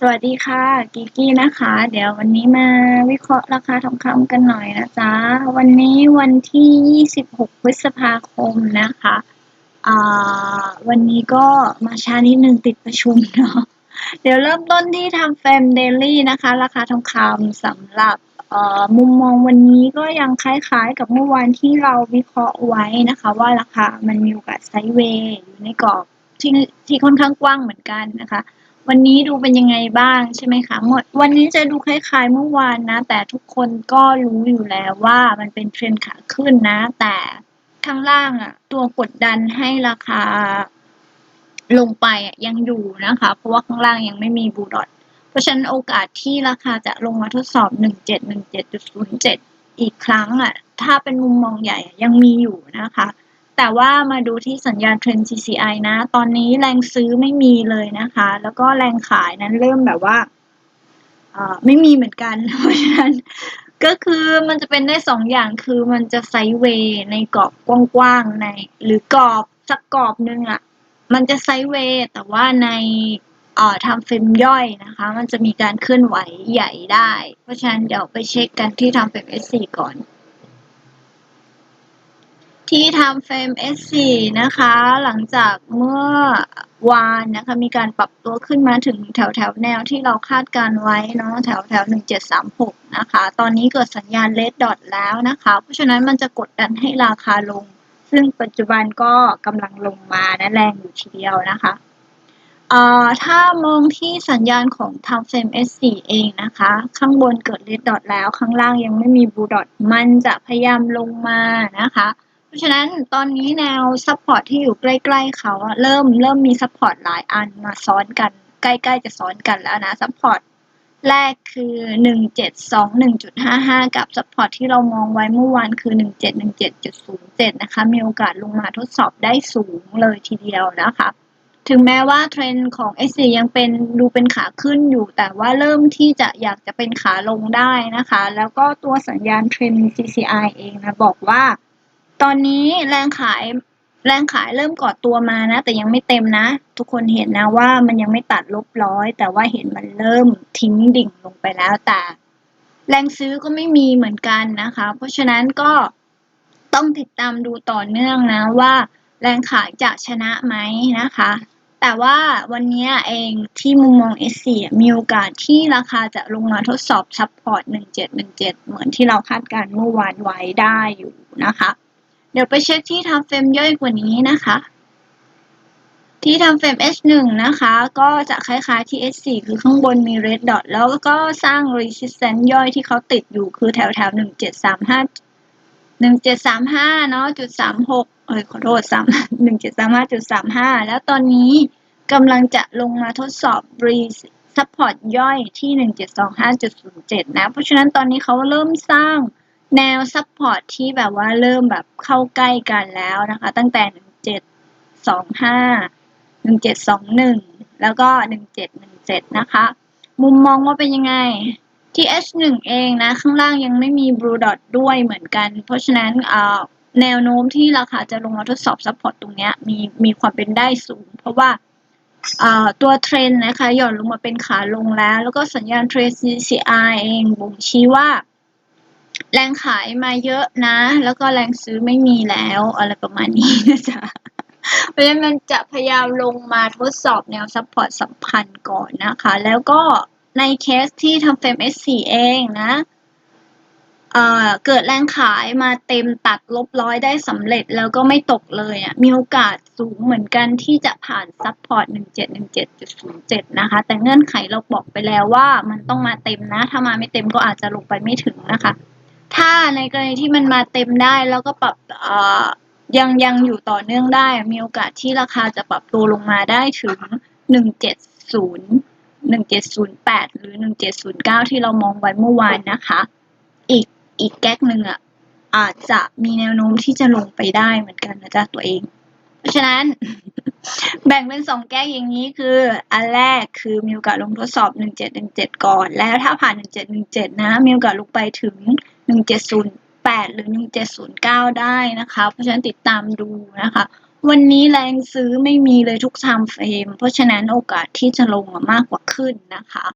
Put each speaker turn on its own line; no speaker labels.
สวัสดีค่ะกิกี้นะคะ เดี๋ยววันนี้มาวิเคราะห์ราคาทองคำกันหน่อยนะจ๊ะ วันนี้วันที่ 26 พฤษภาคมนะคะอ่าวันนี้ก็มาช้านิดนึงติดประชุมเนาะเดี๋ยวเริ่มต้นที่ทำเฟรมเดลี่นะคะ ราคาทองคำสำหรับมุมมองวันนี้ก็ยังคล้ายๆ กับเมื่อวานที่เราวิเคราะห์ไว้นะคะ ว่าราคามันมีโอกาสไซด์เวย์อยู่ในกรอบที่ที่ค่อนข้างกว้างเหมือนกันนะคะ วันนี้ดูเป็นยังไงบ้างใช่ไหมคะหมดวันนี้จะดูคล้ายๆเมื่อวานนะ แต่ทุกคนก็รู้อยู่แล้วว่ามันเป็นเทรนขาขึ้นนะ แต่ข้างล่างอะตัวกดดันให้ราคา ลงไปยังอยู่นะคะ เพราะว่าข้างล่างยังไม่มีบูดอทเพราะฉะนั้นโอกาสที่ราคาจะลงมาทดสอบ 1717.07 อีกครั้งอะถ้าเป็นมุมมองใหญ่ยังมีอยู่นะคะ แต่ว่ามาดูที่สัญญาณเทรน CCI นะ ตอนนี้แรงซื้อไม่มีเลยนะคะ แล้วก็แรงขายนั้นเริ่มแบบว่าไม่มีเหมือนกัน เพราะฉะนั้นก็คือมันจะเป็นได้สองอย่างคือมันจะไซด์เวย์ในกรอบกว้างๆใน หรือกรอบสักกรอบนึงอะ่ะ มันจะไซด์เวย์แต่ว่าในเอ่อทำเฟรมย่อยนะคะ มันจะมีการเคลื่อนไหวใหญ่ได้ เพราะฉะนั้นเดี๋ยวไปเช็คกันที่ทำเฟรม S4 ก่อน ที่ทำเฟรม S4 นะคะ หลังจากเมื่อวานนะคะ มีการปรับตัวขึ้นมาถึงแถวแถวแนวที่เราคาดการไว้เนาะแถวแถว1736 นะคะ ตอนนี้เกิดสัญญาณเลดดอทแล้วนะคะ เพราะฉะนั้นมันจะกดดันให้ราคาลง ซึ่งปัจจุบันก็กำลังลงมานะแรงอยู่ทีเดียวนะคะถ้ามองที่สัญญาณของทำเฟรม S4 เองนะคะ ข้างบนเกิดเลดดอทแล้วข้างล่างยังไม่มีบูดอทมันจะพยายามลงมานะคะ ราะฉะนั้นตอนนี้แนวซัพพอร์ตที่อยู่ใกล้ๆเขาเริ่มเริ่มมีซัพพอร์ตหลายอันมาซ้อนกัน ใกล้ๆจะซ้อนกันแล้วนะซัพพอร์ตแรกคือ 1721.55 กับซัพพอร์ตที่เรามองไว้เมื่อวานคือ 1717.07 นะคะ มีโอกาสลงมาทดสอบได้สูงเลยทีเดียวนะคะ ถึงแม้ว่าเทรนด์ของ s อยังเป็นดูเป็นขาขึ้นอยู่ แต่ว่าเริ่มที่จะอยากจะเป็นขาลงได้นะคะ แล้วก็ตัวสัญญาณเทรนด์ CCI เองนะ บอกว่า ตอนนี้แรงขายแรงขายเริ่มกอดตัวมานะ แต่ยังไม่เต็มนะ ทุกคนเห็นนะว่ามันยังไม่ตัดลบร้อย แต่ว่าเห็นมันเริ่มทิ้งดิ่งลงไปแล้วแต่แรงซื้อก็ไม่มีเหมือนกันนะคะ เพราะฉะนั้นก็ต้องติดตามดูต่อเนื่องนะว่า แรงขายจะชนะไหมนะคะ แต่ว่าวันนี้เองที่มุมมอง S4 มีโอกาสที่ราคาจะลงมาทดสอบซับพอร์ต1717 เหมือนที่เราคาดการเมื่อวานไว้ได้อยู่นะคะ เดี๋ยวไปเช็คที่ทำเฟรมย่อยกว่านี้นะคะ ที่ทำเฟรม H1 นะคะ ก็จะคล้ายๆที่ H4 คือข้างบนมี red dot แล้วก็สร้าง resistance ย่อยที่เขาติดอยู่คือแถวแถว1735 1735เนาะจุด36เอ้ยขอโทษ3 1735จุด35 แล้วตอนนี้กำลังจะลงมาทดสอบ re support ย่อยที่ 1725.07 นะ เพราะฉะนั้นตอนนี้เขาเริ่มสร้าง แนวซัพพอร์ตที่แบบว่าเริ่มแบบเข้าใกล้กันแล้วนะคะ ตั้งแต่หนึ่งเจ็ดสองห้าหนึ่งเจ็ดสองหนึ่งแล้วก็หนึ่งเจ็ดหนึ่งเจ็ดนะคะ มุมมองว่าเป็นยังไงที่ H1 เองนะ ข้างล่างยังไม่มีบลูดอทด้วยเหมือนกัน เพราะฉะนั้นแนวโน้มที่ราคาจะลงมาทดสอบซัพพอร์ตตรงนี้มีมีความเป็นได้สูง เพราะว่าตัวเทรนนะคะหย่อนลงมาเป็นขาลงแล้ว แล้วก็สัญญาณเทรน CCI เองบ่งชี้ว่า แรงขายมาเยอะนะ แล้วก็แรงซื้อไม่มีแล้ว อะไรประมาณนี้นะจ๊ะเพราะฉะนั้นมันจะพยายามลงมาทดสอบแนวซัพพอร์ตสำคัญก่อนนะคะ แล้วก็ในเคสที่ทำเฟรม S4 เองนะเเกิดแรงขายมาเต็มตัดลบร้อยได้สำเร็จแล้วก็ไม่ตกเลยอะ มีโอกาสสูงเหมือนกันที่จะผ่านซัพพอร์ต 1717.07 นะคะ แต่เงื่อนไขเราบอกไปแล้วว่ามันต้องมาเต็มนะ ถ้ามาไม่เต็มก็อาจจะลงไปไม่ถึงนะคะ ถ้าในกรณีที่มันมาเต็มได้แล้วก็ปรับยังยังอยู่ต่อเนื่องได้ มีโอกาสที่ราคาจะปรับตัวลงมาได้ถึง 170 1708 หรือ 1709 ที่เรามองไว้เมื่อวานนะคะ อีกอีกแก๊กหนึ่งอะอาจจะมีแนวโน้มที่จะลงไปได้เหมือนกันนะจ๊ะตัวเอง เพราะฉะนั้น แบ่งเป็นสองแก้อย่างนี้คือ อันแรกคือมีโอกาสลงทดสอบ 1717 ก่อน แล้วถ้าผ่าน 1717 นะ มีโอกาสลงไปถึง 1708 หรือ 1709 ได้นะคะ เพราะฉะนั้นติดตามดูนะคะ วันนี้แรงซื้อไม่มีเลยทุกไทม์เฟรม เพราะฉะนั้นโอกาสที่จะลงมากกว่าขึ้นนะคะ